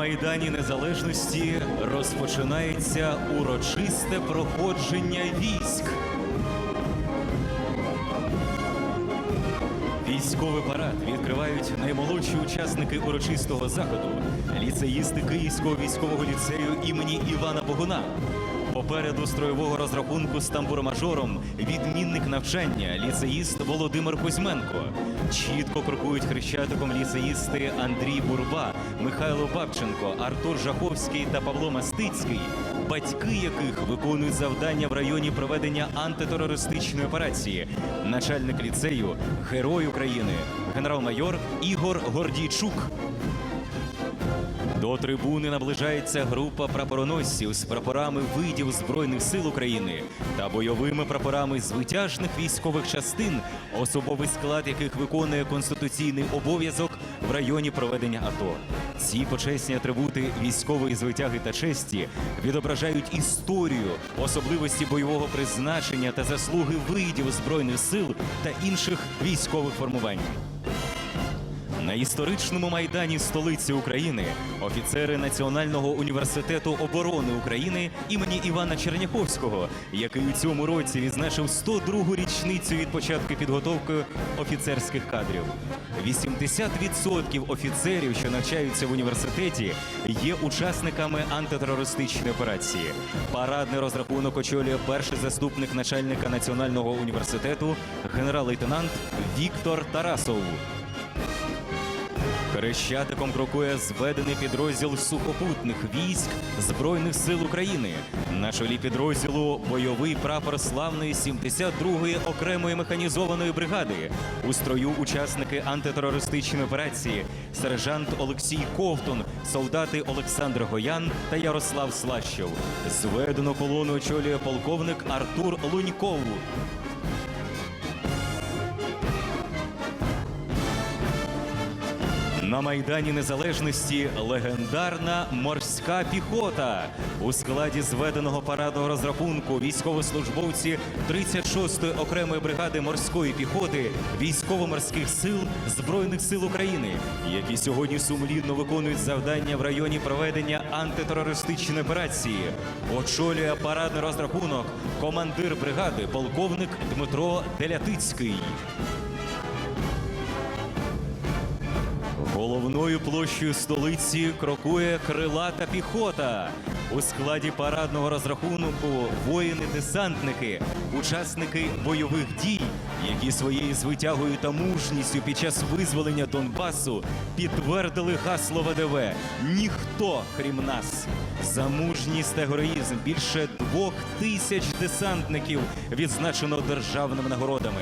Майдані Незалежності розпочинається урочисте проходження військ. Військовий парад відкривають наймолодші учасники урочистого заходу, ліцеїсти Київського військового ліцею імені Івана Богуна. Попереду строєвого розрахунку з тамбуромажором відмінник навчання ліцеїст Володимир Кузьменко. Чітко крокують хрещатиком ліцеїсти Андрій Бурба, Михайло Бабченко, Артур Жаховський та Павло Мастицький, батьки яких виконують завдання в районі проведення антитерористичної операції. Начальник ліцею, герой України, генерал-майор Ігор Гордійчук. До трибуни наближається група прапороносців з прапорами видів Збройних сил України та бойовими прапорами з витяжних військових частин, особовий склад яких виконує конституційний обов'язок в районі проведення АТО. Ці почесні атрибути військової звитяги та честі відображають історію, особливості бойового призначення та заслуги видів збройних сил та інших військових формувань. На історичному майдані столиці України офіцери Національного університету оборони України імені Івана Черняховського, який у цьому році відзначив 102-гу річницю від початку підготовки офіцерських кадрів. 80% офіцерів, що навчаються в університеті, є учасниками антитерористичної операції. Парадний розрахунок очолює перший заступник начальника Національного університету генерал-лейтенант Віктор Тарасов. Хрещатиком крокує зведений підрозділ сухопутних військ Збройних сил України. На чолі підрозділу бойовий прапор славної 72-ї окремої механізованої бригади. У строю учасники антитерористичної операції, сержант Олексій Ковтун, солдати Олександр Гоян та Ярослав Слащев. Зведену колону очолює полковник Артур Луньков. На Майдані Незалежності легендарна морська піхота у складі зведеного парадного розрахунку військовослужбовці 36-ї окремої бригади морської піхоти військово-морських сил Збройних сил України, які сьогодні сумлінно виконують завдання в районі проведення антитерористичної операції. Очолює парадний розрахунок командир бригади полковник Дмитро Делятицький. Головною площею столиці крокує крилата піхота. У складі парадного розрахунку воїни-десантники, учасники бойових дій, які своєю звитягою та мужністю під час визволення Донбасу підтвердили гасло ВДВ Ніхто крім нас. За мужність та героїзм більше двох тисяч десантників відзначено державними нагородами.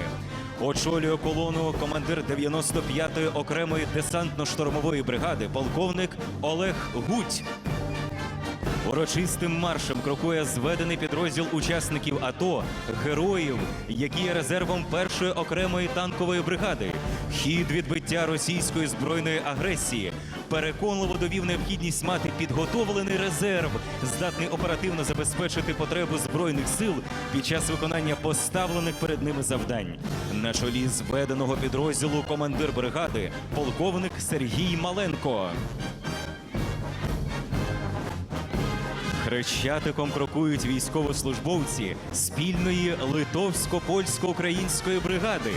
Очолює колону командир 95-ї окремої десантно-штурмової бригади, полковник Олег Гуть. Урочистим маршем крокує зведений підрозділ учасників АТО, героїв, які є резервом першої окремої танкової бригади. Хід відбиття російської збройної агресії переконливо довів необхідність мати підготовлений резерв, здатний оперативно забезпечити потребу збройних сил під час виконання поставлених перед ними завдань. На чолі зведеного підрозділу командир бригади, полковник Сергій Маленко. Хрещатиком крокують військовослужбовці спільної литовсько-польсько-української бригади.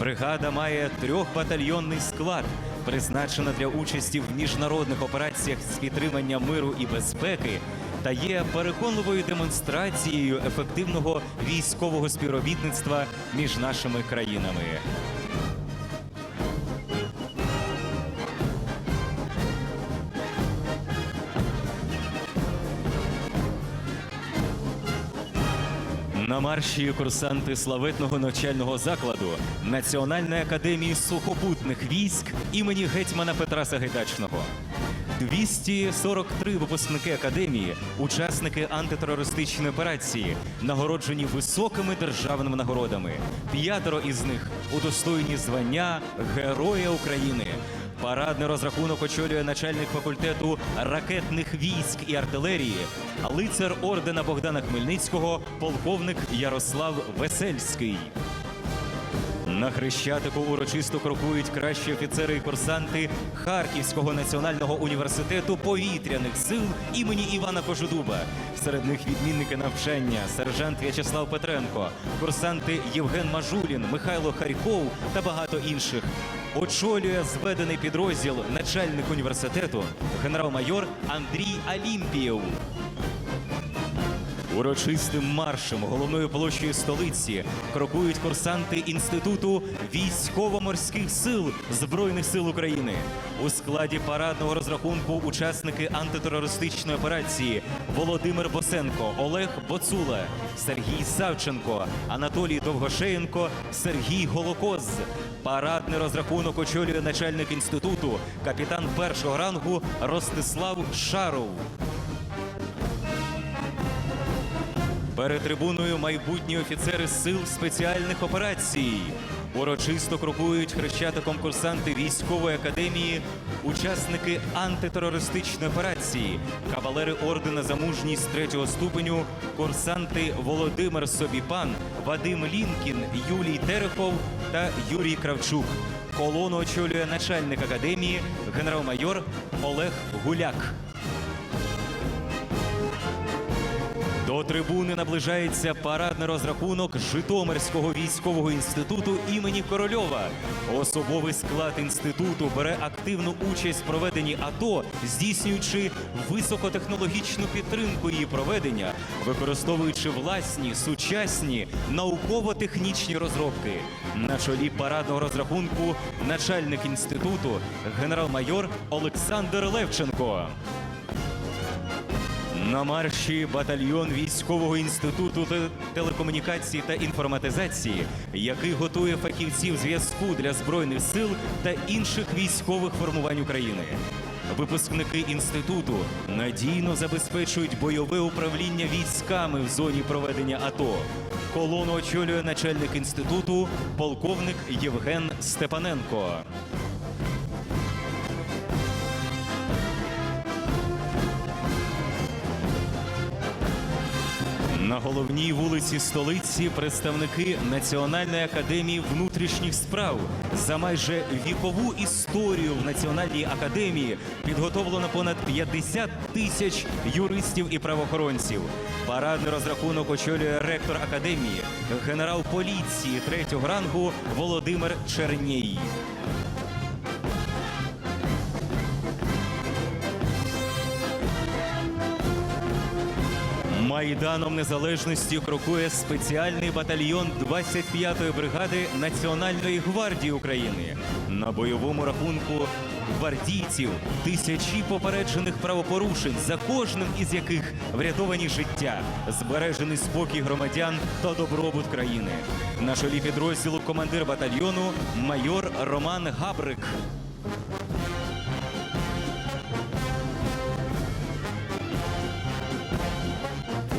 Бригада має трьохбатальйонний склад, призначена для участі в міжнародних операціях з підтримання миру і безпеки, та є переконливою демонстрацією ефективного військового співробітництва між нашими країнами. На марші курсанти славетного навчального закладу Національної академії сухопутних військ імені гетьмана Петра Сагайдачного. 243 випускники академії, учасники антитерористичної операції, нагороджені високими державними нагородами. П'ятеро із них удостоєні звання Героя України. Парадний розрахунок очолює начальник факультету ракетних військ і артилерії, лицар ордена Богдана Хмельницького, полковник Ярослав Весельський. На хрещатику урочисто крокують кращі офіцери і курсанти Харківського національного університету повітряних сил імені Івана Кожедуба. Серед них відмінники навчання, сержант В'ячеслав Петренко, курсанти Євген Мажулін, Михайло Харьков та багато інших. Очолює зведений підрозділ начальник університету генерал-майор Андрій Алімпієв. Урочистим маршем головною площею столиці крокують курсанти Інституту військово-морських сил Збройних сил України. У складі парадного розрахунку учасники антитерористичної операції Володимир Босенко, Олег Боцула, Сергій Савченко, Анатолій Довгошеєнко, Сергій Голокоз. Парадний розрахунок очолює начальник інституту, капітан першого рангу Ростислав Шаров. Перед трибуною майбутні офіцери сил спеціальних операцій. Урочисто крокують хрещатиком курсанти військової академії, учасники антитерористичної операції, кавалери ордена за мужність третього ступеню, курсанти Володимир Собіпан, Вадим Лінкін, Юлій Терехов та Юрій Кравчук. Колону очолює начальник академії, генерал-майор Олег Гуляк. До трибуни наближається парадний розрахунок Житомирського військового інституту імені Корольова. Особовий склад інституту бере активну участь в проведенні АТО, здійснюючи високотехнологічну підтримку її проведення, використовуючи власні сучасні науково-технічні розробки. На чолі парадного розрахунку начальник інституту генерал-майор Олександр Левченко. На марші батальйон військового інституту телекомунікації та інформатизації, який готує фахівців зв'язку для збройних сил та інших військових формувань України. Випускники інституту надійно забезпечують бойове управління військами в зоні проведення АТО. Колону очолює начальник інституту, полковник Євген Степаненко. На головній вулиці столиці представники Національної академії внутрішніх справ за майже вікову історію в Національній академії підготовлено понад 50 тисяч юристів і правоохоронців. Парадний розрахунок очолює ректор академії, генерал поліції третього рангу Володимир Чернєй. Майданом Незалежності крокує спеціальний батальйон 25-ї бригади Національної гвардії України. На бойовому рахунку гвардійців тисячі попереджених правопорушень, за кожним із яких врятовані життя, збережений спокій громадян та добробут країни. На чолі підрозділу командир батальйону майор Роман Габрик.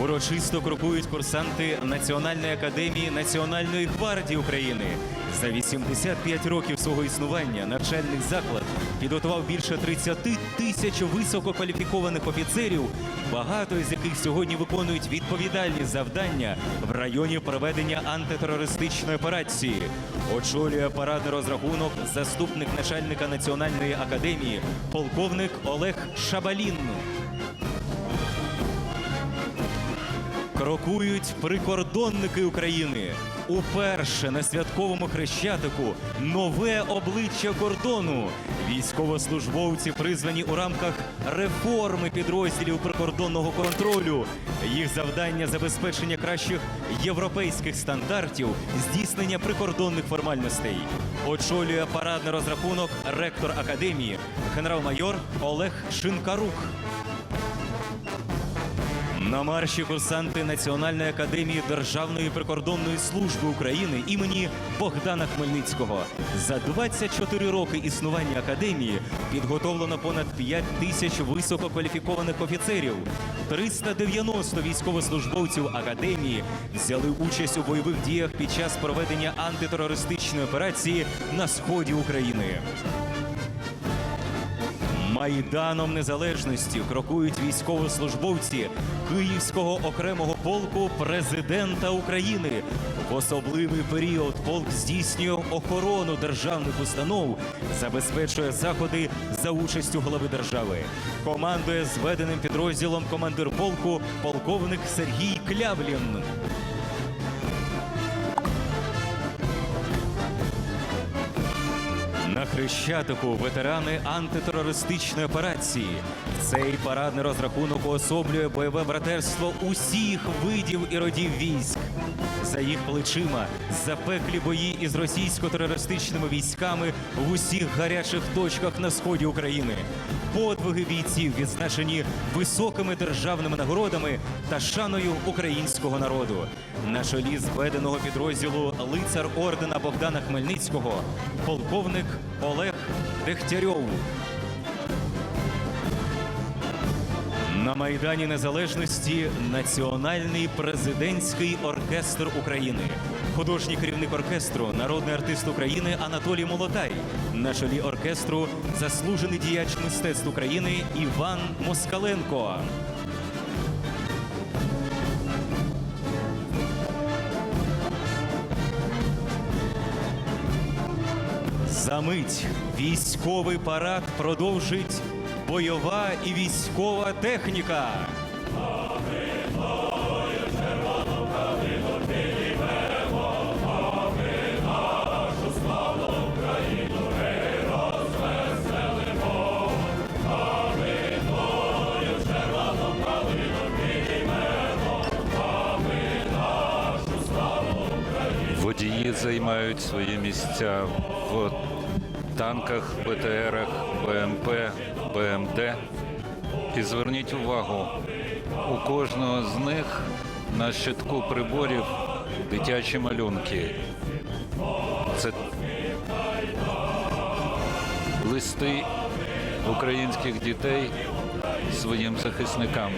Урочисто крокують курсанти Національної академії Національної гвардії України. За 85 років свого існування навчальний заклад підготував більше 30 тисяч висококваліфікованих офіцерів, багато з яких сьогодні виконують відповідальні завдання в районі проведення антитерористичної операції. Очолює парадний розрахунок заступник начальника Національної академії, полковник Олег Шабалін. Крокують прикордонники України. Уперше на святковому хрещатику нове обличчя кордону. Військовослужбовці призвані у рамках реформи підрозділів прикордонного контролю. Їх завдання забезпечення кращих європейських стандартів, здійснення прикордонних формальностей. Очолює парадний розрахунок ректор академії, генерал-майор Олег Шинкарук. На марші курсанти Національної академії Державної прикордонної служби України імені Богдана Хмельницького. За 24 роки існування академії підготовлено понад 5 тисяч висококваліфікованих офіцерів. 390 військовослужбовців академії взяли участь у бойових діях під час проведення антитерористичної операції на сході України. Майданом Незалежності крокують військовослужбовці Київського окремого полку президента України. В особливий період полк здійснює охорону державних установ, забезпечує заходи за участю голови держави. Командує зведеним підрозділом командир полку полковник Сергій Клявлін. На Хрещатику ветерани антитерористичної операції. Цей парадний розрахунок уособлює бойове братерство усіх видів і родів військ. За їх плечима запеклі бої із російсько-терористичними військами в усіх гарячих точках на сході України. Подвиги бійців відзначені високими державними нагородами та шаною українського народу. На чолі зведеного підрозділу лицар ордена Богдана Хмельницького, полковник Олег Дегтярьов. На Майдані Незалежності Національний президентський оркестр України. Художній керівник оркестру, народний артист України Анатолій Молотай. На чолі оркестру заслужений діяч мистецтв України Іван Москаленко. Замить військовий парад продовжить бойова і військова техніка. Водії займають свої місця в танках, БТРах, БМП, БМД. І зверніть увагу, у кожного з них на щитку приборів дитячі малюнки. Це листи українських дітей своїм захисникам.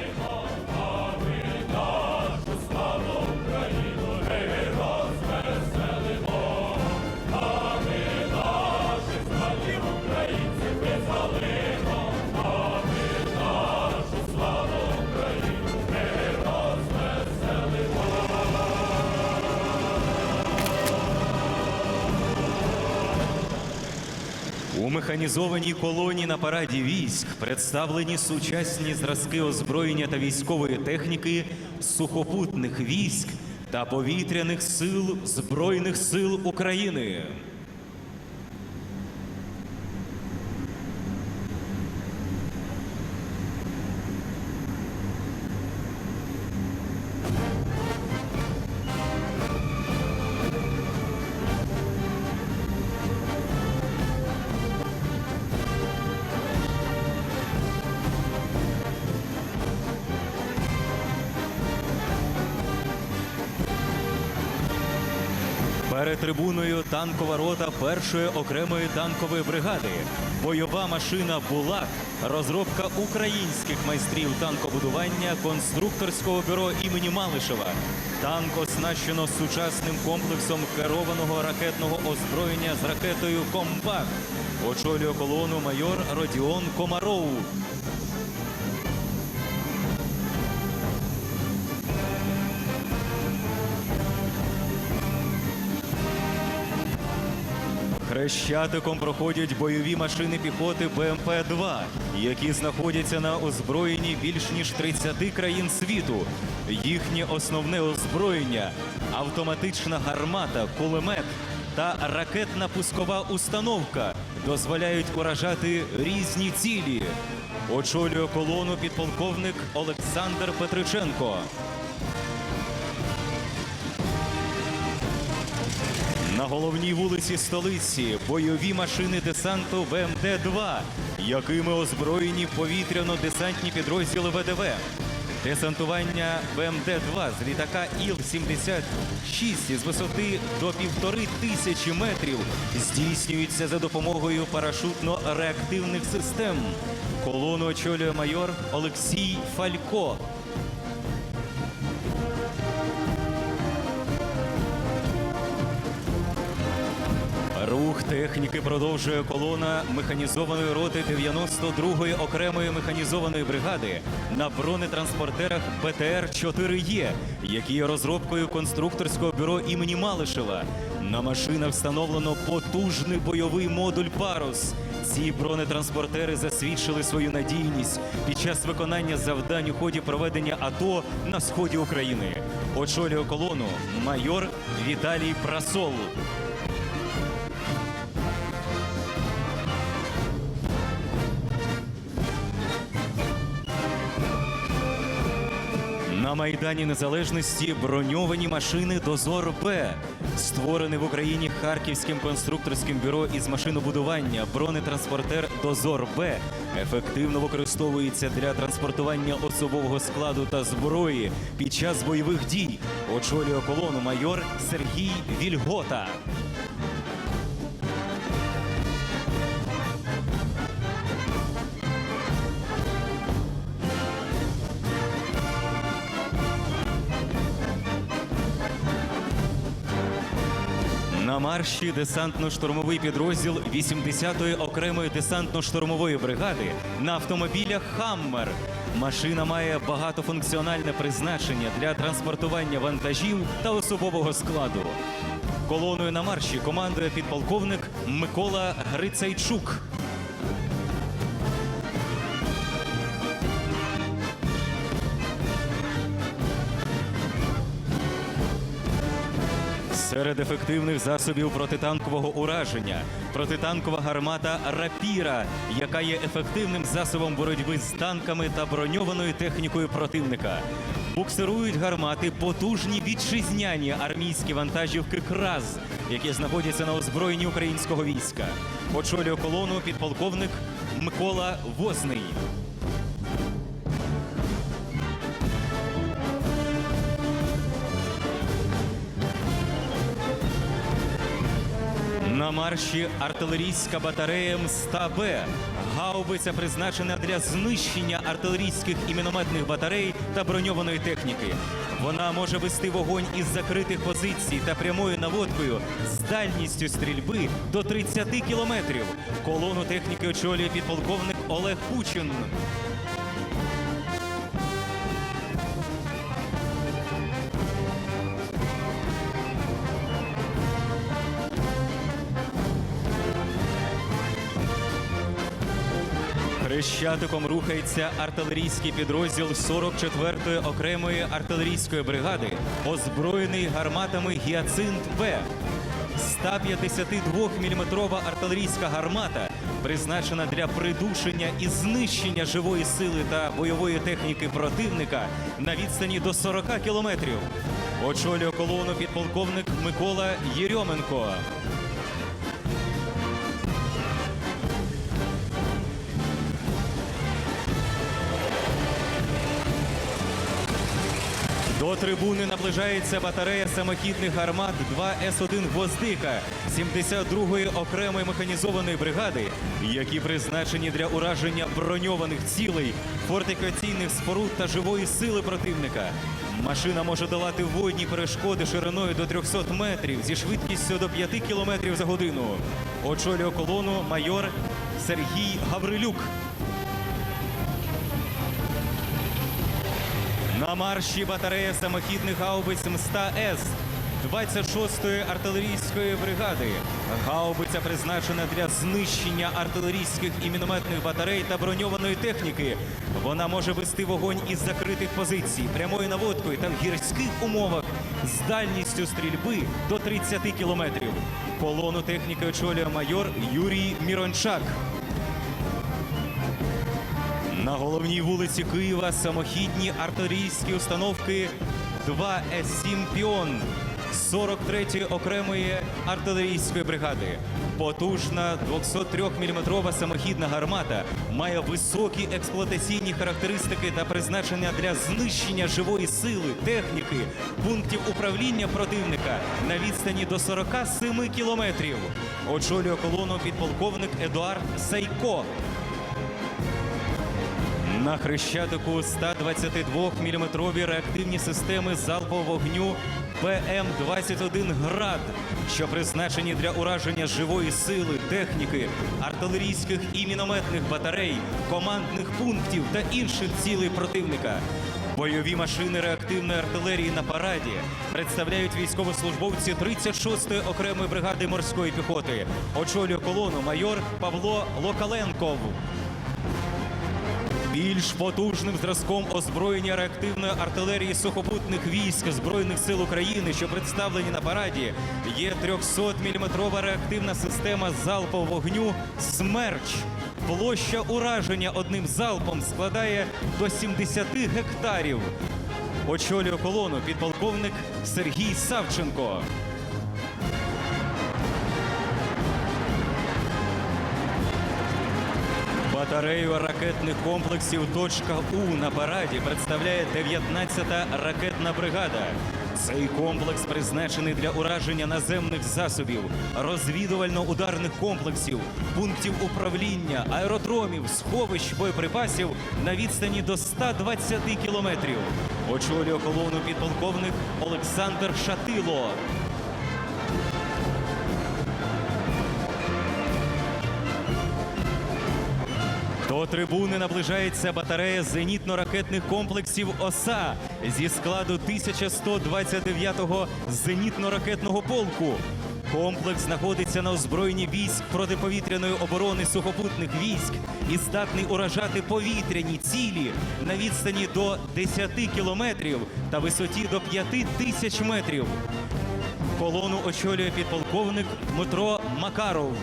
У механізованій колоні на параді військ представлені сучасні зразки озброєння та військової техніки сухопутних військ та повітряних сил Збройних сил України. Танкова рота першої окремої танкової бригади. Бойова машина Булат. Розробка українських майстрів танкобудування конструкторського бюро імені Малишева. Танк оснащено сучасним комплексом керованого ракетного озброєння з ракетою Комбат. Очолює колону майор Родіон Комаров. Хрещатиком проходять бойові машини піхоти БМП-2, які знаходяться на озброєнні більш ніж 30 країн світу. Їхнє основне озброєння автоматична гармата, кулемет та ракетна пускова установка дозволяють уражати різні цілі. Очолює колону підполковник Олександр Петриченко. На головній вулиці столиці бойові машини десанту ВМД-2, якими озброєні повітряно-десантні підрозділи ВДВ. Десантування ВМД-2 з літака Іл-76 із висоти до півтори тисячі метрів здійснюється за допомогою парашутно-реактивних систем. Колону очолює майор Олексій Фалько. Рух техніки продовжує колона механізованої роти 92-ї окремої механізованої бригади на бронетранспортерах БТР-4Е, які є розробкою конструкторського бюро імені Малишева. На машинах встановлено потужний бойовий модуль Парус. Ці бронетранспортери засвідчили свою надійність під час виконання завдань у ході проведення АТО на сході України. Очолює колону майор Віталій Прасол. Майдані Незалежності броньовані машини Дозор Б. Створений в Україні Харківським конструкторським бюро із машинобудування бронетранспортер Дозор Б ефективно використовується для транспортування особового складу та зброї під час бойових дій. Очолює колону майор Сергій Вільгота. Марші десантно-штурмовий підрозділ 80-ї окремої десантно-штурмової бригади на автомобілях Хаммер. Машина має багатофункціональне призначення для транспортування вантажів та особового складу. Колоною на марші командує підполковник Микола Грицайчук. Серед ефективних засобів протитанкового ураження протитанкова гармата Рапіра, яка є ефективним засобом боротьби з танками та броньованою технікою противника. Буксирують гармати потужні вітчизняні армійські вантажівки КРАЗ, які знаходяться на озброєнні українського війська. Очолює колону підполковник Микола Возний. На марші артилерійська батарея МСТА-Б. Гаубиця призначена для знищення артилерійських і мінометних батарей та броньованої техніки. Вона може вести вогонь із закритих позицій та прямою наводкою з дальністю стрільби до 30 кілометрів. Колону техніки очолює підполковник Олег Пучин. Хрещатиком рухається артилерійський підрозділ 44-ї окремої артилерійської бригади, озброєний гарматами Гіацинт Б. 152-мм артилерійська гармата призначена для придушення і знищення живої сили та бойової техніки противника на відстані до 40 кілометрів. Очолює колону підполковник Микола Єрьоменко. До трибуни наближається батарея самохідних гармат 2С1 Гвоздика 72-ї окремої механізованої бригади, які призначені для ураження броньованих цілей, фортифікаційних споруд та живої сили противника. Машина може долати водні перешкоди шириною до 300 метрів зі швидкістю до 5 км за годину. Очолює колону майор Сергій Гаврилюк. На марші батарея самохідних гаубиць МСТА-С 26-ї артилерійської бригади. Гаубиця призначена для знищення артилерійських і мінометних батарей та броньованої техніки. Вона може вести вогонь із закритих позицій, прямою наводкою та в гірських умовах з дальністю стрільби до 30 кілометрів. Колону техніки очолює майор Юрій Мірончак. На головній вулиці Києва самохідні артилерійські установки 2С7 Піон 43-ї окремої артилерійської бригади. Потужна 203-мм самохідна гармата має високі експлуатаційні характеристики та призначення для знищення живої сили, техніки, пунктів управління противника на відстані до 47 кілометрів. Очолює колону підполковник Едуард Сайко. На хрещатику 122-мм реактивні системи залпового вогню ПМ-21 «Град», що призначені для ураження живої сили, техніки, артилерійських і мінометних батарей, командних пунктів та інших цілей противника. Бойові машини реактивної артилерії на параді представляють військовослужбовці 36-ї окремої бригади морської піхоти. Очолює колону майор Павло Локаленков. Більш потужним зразком озброєння реактивної артилерії сухопутних військ Збройних сил України, що представлені на параді, є 300-мм реактивна система залпового вогню «Смерч». Площа ураження одним залпом складає до 70 гектарів. Очолює колону підполковник Сергій Савченко. Батарею ракетних комплексів «Точка У» на параді представляє 19-та ракетна бригада. Цей комплекс призначений для ураження наземних засобів, розвідувально-ударних комплексів, пунктів управління, аеродромів, сховищ боєприпасів на відстані до 120 кілометрів. Очолює колону підполковник Олександр Шатило. Трибуни наближається батарея зенітно-ракетних комплексів ОСА зі складу 1129-го зенітно-ракетного полку. Комплекс знаходиться на озброєнні військ протиповітряної оборони сухопутних військ і здатний уражати повітряні цілі на відстані до 10 кілометрів та висоті до 5 тисяч метрів. Колону очолює підполковник Дмитро Макаров.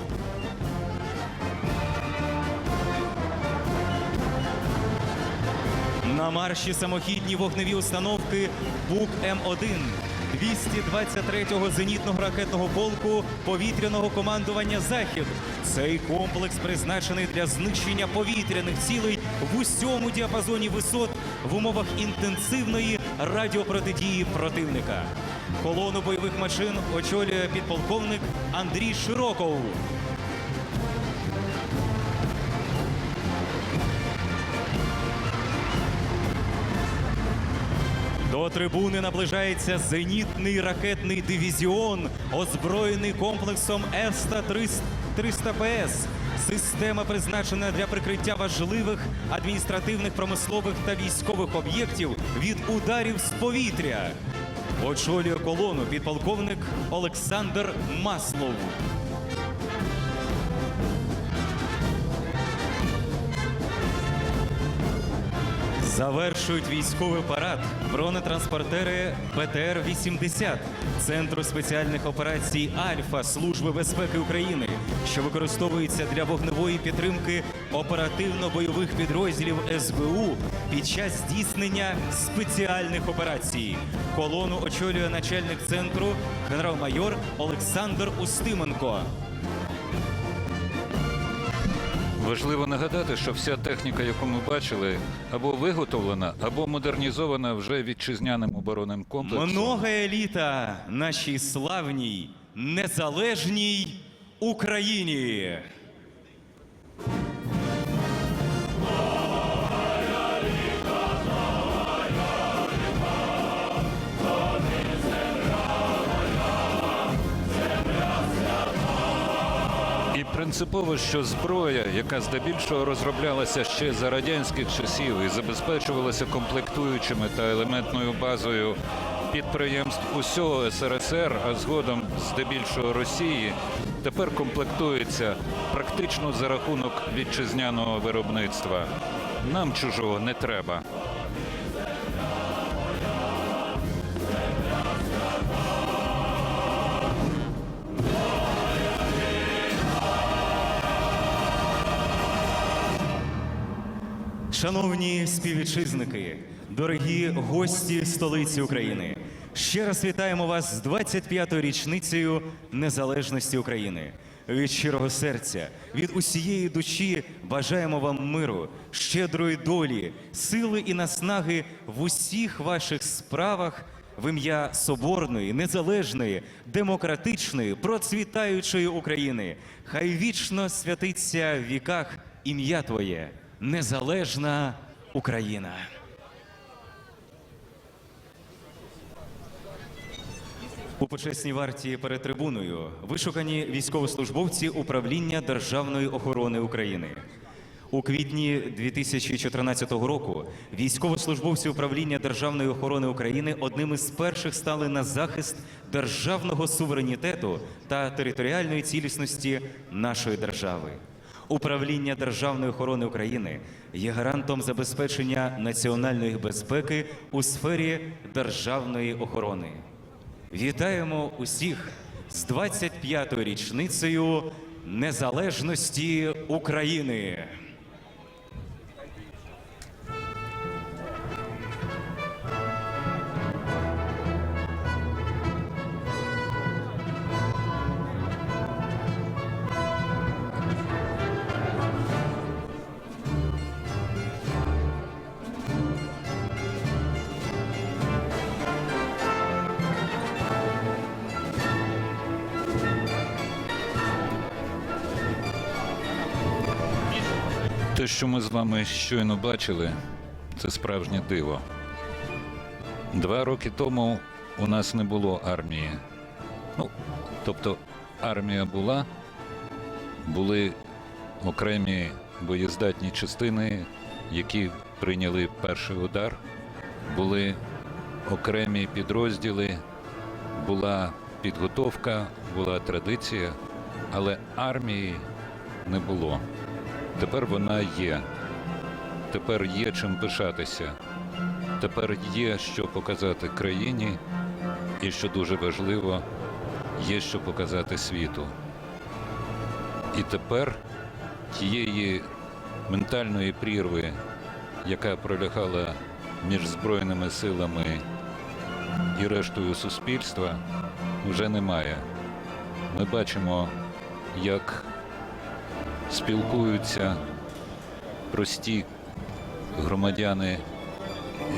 На марші самохідні вогневі установки БУК М1 223-го зенітного ракетного полку повітряного командування Захід. Цей комплекс призначений для знищення повітряних цілей в усьому діапазоні висот в умовах інтенсивної радіопротидії противника. Колону бойових машин очолює підполковник Андрій Широков. Трибуни наближається зенітний ракетний дивізіон, озброєний комплексом С-300 ПС. Система призначена для прикриття важливих адміністративних, промислових та військових об'єктів від ударів з повітря. Очолює колону підполковник Олександр Маслов. Завершують військовий парад бронетранспортери БТР-80 Центру спеціальних операцій Альфа Служби безпеки України, що використовується для вогневої підтримки оперативно-бойових підрозділів СБУ під час здійснення спеціальних операцій. Колону очолює начальник центру генерал-майор Олександр Устименко. Важливо нагадати, що вся техніка, яку ми бачили, або виготовлена, або модернізована вже вітчизняним оборонним комплексом. Многое літа нашій славній незалежній Україні. Принципово, що зброя, яка здебільшого розроблялася ще за радянських часів і забезпечувалася комплектуючими та елементною базою підприємств усього СРСР, а згодом здебільшого Росії, тепер комплектується практично за рахунок вітчизняного виробництва. Нам чужого не треба. Шановні співвітчизники, дорогі гості столиці України, ще раз вітаємо вас з 25-ю річницею незалежності України. Від щирого серця, від усієї душі бажаємо вам миру, щедрої долі, сили і наснаги в усіх ваших справах в ім'я соборної, незалежної, демократичної, процвітаючої України. Хай вічно святиться в віках ім'я Твоє, незалежна Україна. У почесній варті перед трибуною вишукані військовослужбовці управління Державної охорони України. У квітні 2014 року військовослужбовці управління Державної охорони України одними з перших стали на захист державного суверенітету та територіальної цілісності нашої держави. Управління Державної охорони України є гарантом забезпечення національної безпеки у сфері державної охорони. Вітаємо усіх з 25-ю річницею незалежності України. Що ми з вами щойно бачили, це справжнє диво. Два роки тому у нас не було армії. Ну, тобто армія була, були окремі боєздатні частини, які прийняли перший удар, були окремі підрозділи, була підготовка, була традиція, але армії не було. Тепер вона є. Тепер є чим пишатися. Тепер є що показати країні, і що дуже важливо, є що показати світу. І тепер тієї ментальної прірви, яка пролягала між Збройними силами і рештою суспільства, вже немає. Ми бачимо, як спілкуються прості громадяни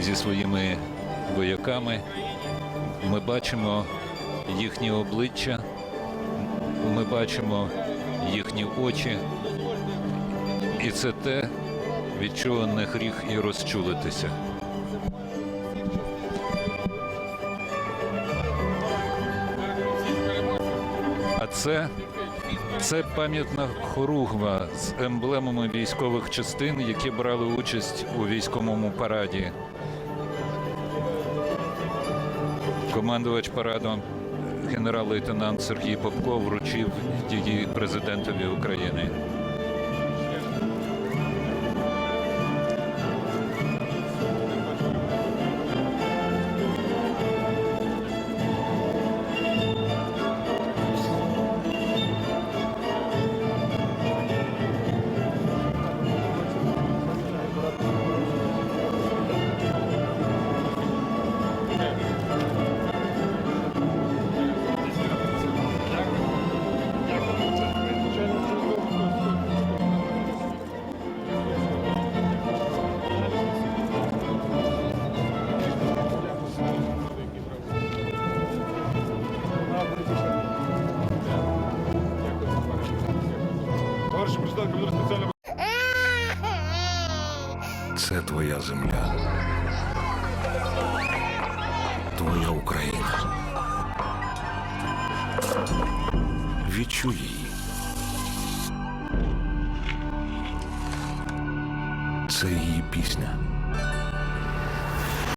зі своїми вояками. Ми бачимо їхні обличчя, ми бачимо їхні очі, і це те, від чого не гріх і розчулитися. А це це пам'ятна хоругва з емблемами військових частин, які брали участь у військовому параді. Командувач параду генерал-лейтенант Сергій Попко вручив її президентові України. Твоя земля. Твоя Україна. Відчуй її. Це її пісня.